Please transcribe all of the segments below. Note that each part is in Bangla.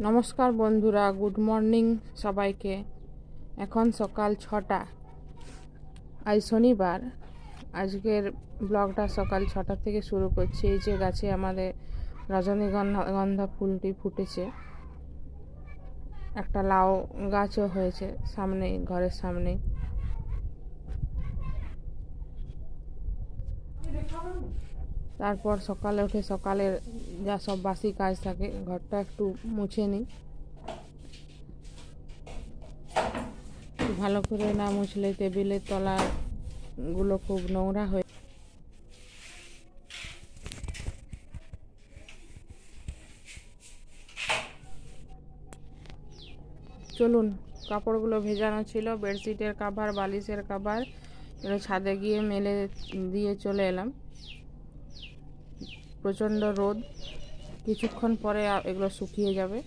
নমস্কার বন্ধুরা, গুড মর্নিং সবাইকে। এখন সকাল ছটা। আজ শনিবার। আজকের ব্লগটা সকাল ছটা থেকে শুরু করছি। এই যে গাছে আমাদের রজনীগন্ধা গন্ধা ফুলটি ফুটেছে। একটা লাউ গাছও হয়েছে সামনেই, ঘরের সামনেই। তারপর সকালে উঠে সকালের যা সব বাসি কাজ থাকে, ঘরটা একটু মুছে নিই। ভালো করে না মুছলে টেবিলের তলাগুলো খুব নোংরা হয়ে চলুন, কাপড়গুলো ভেজানো ছিল, বেডশিটের কাভার, বালিশের কাভার ছাদে গিয়ে মেলে দিয়ে চলে এলাম। প্রচণ্ড রোদ। কিছুক্ষণ পরে এগুলো শুকিয়ে যাবে।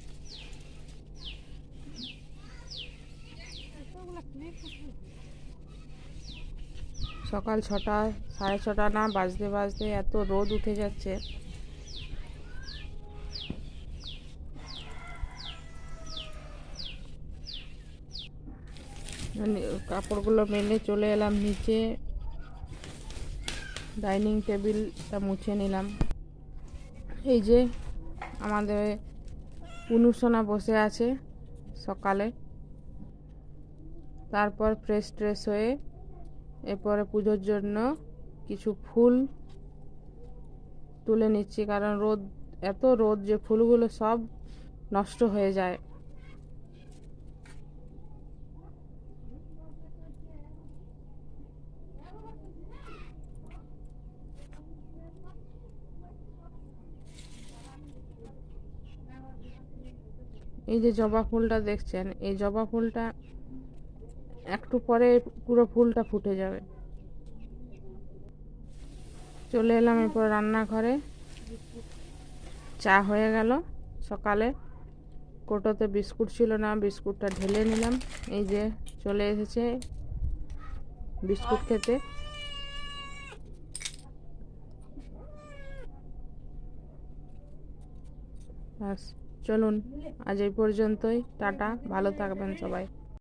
সকাল ছটা, সাড়ে ছটা না, বাজতে বাজতে এত রোদ উঠে যাচ্ছে। কাপড়গুলো মেলে চলে এলাম নিচে। ডাইনিং টেবিলটা মুছে নিলাম। এই যে আমাদের অনুসোনা বসে আছে সকালে। তারপর ফ্রেশ ট্রেশ হয়ে এরপরে পুজোর জন্য কিছু ফুল তুলে নিচ্ছি, কারণ রোদ, এত রোদ যে ফুলগুলো সব নষ্ট হয়ে যায়। এই যে জবা ফুলটা দেখছেন, এই জবা ফুলটা একটু পরে পুরো ফুলটা ফুটে যাবে। চলে এলাম এরপর রান্নাঘরে। চা হয়ে গেল। সকালে কোটোতে বিস্কুট ছিল না, বিস্কুটটা ঢেলে নিলাম। এই যে চলে এসেছে বিস্কুট খেতে। ব্যাস। চলুন আজ এই পর্যন্তই টাটা ভালো থাকবেন সবাই।